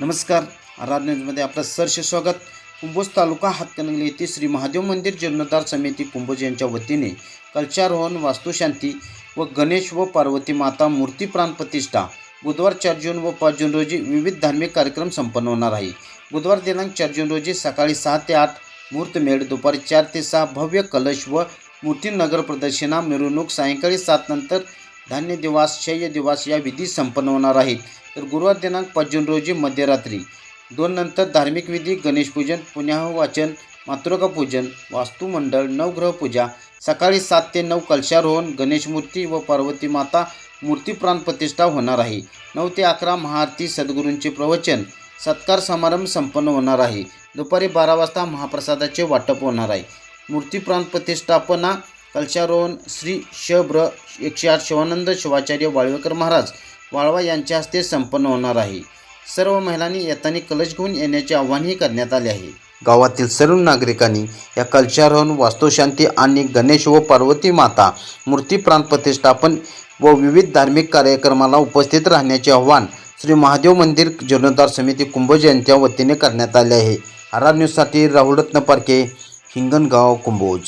नमस्कार. आराध न्यूजमध्ये आपलं सरसे स्वागत. कुंभोज तालुका हातकणंगले येथे श्री महादेव मंदिर जीर्णोद्धार समिती कुंभोज यांच्या वतीने कलशारोहण वास्तुशांती व गणेश व पार्वती माता मूर्ती प्राण प्रतिष्ठा बुधवार चार जून व पाच जून रोजी विविध धार्मिक कार्यक्रम संपन्न होणार आहे. बुधवार दिनांक चार जून रोजी सकाळी सहा ते आठ मुहूर्तमेळ दुपारी चार ते सहा भव्य कलश व मूर्ती नगर प्रदर्शना मिरवणूक सायंकाळी सात नंतर धान्य दिवास शय्य दिवास या विधी संपन्न होणार आहेत. तर गुरुवार दिनांक पाच जून रोजी मध्यरात्री. दोन नंतर धार्मिक विधी गणेशपूजन पुण्याह वाचन मातृका पूजन वास्तुमंडळ नवग्रह पूजा सकाळी सात ते नऊ कलशारोहण गणेश मूर्ती व पार्वती माता मूर्ती प्राण प्रतिष्ठा होणार आहे. नऊ ते अकरा महाआरती सद्गुरूंचे प्रवचन सत्कार समारंभ संपन्न होणार आहे. दुपारी बारा वाजता महाप्रसादाचे वाटप होणार आहे. मूर्ती प्राण प्रतिष्ठापना कलशारोहण श्री शब्र एकशे आठ शिवानंद शिवाचार्य वाळवेकर महाराज वाळवा यांच्या हस्ते संपन्न होणार आहे. सर्व महिलांनी येताना कलश घेऊन येण्याचे आवाहनही करण्यात आले आहे. गावातील सर्व नागरिकांनी या कलशारोहण वास्तुशांती आणि गणेश व पार्वती माता मूर्ती प्राण प्रतिष्ठापन व विविध धार्मिक कार्यक्रमाला उपस्थित राहण्याचे आव्हान श्री महादेव मंदिर जीर्णोद्धार समिती कुंभोज यांच्या वतीने करण्यात आले आहे. आरा न्यूजसाठी राहुल रत्न पारखे हिंगणगाव कुंभोज.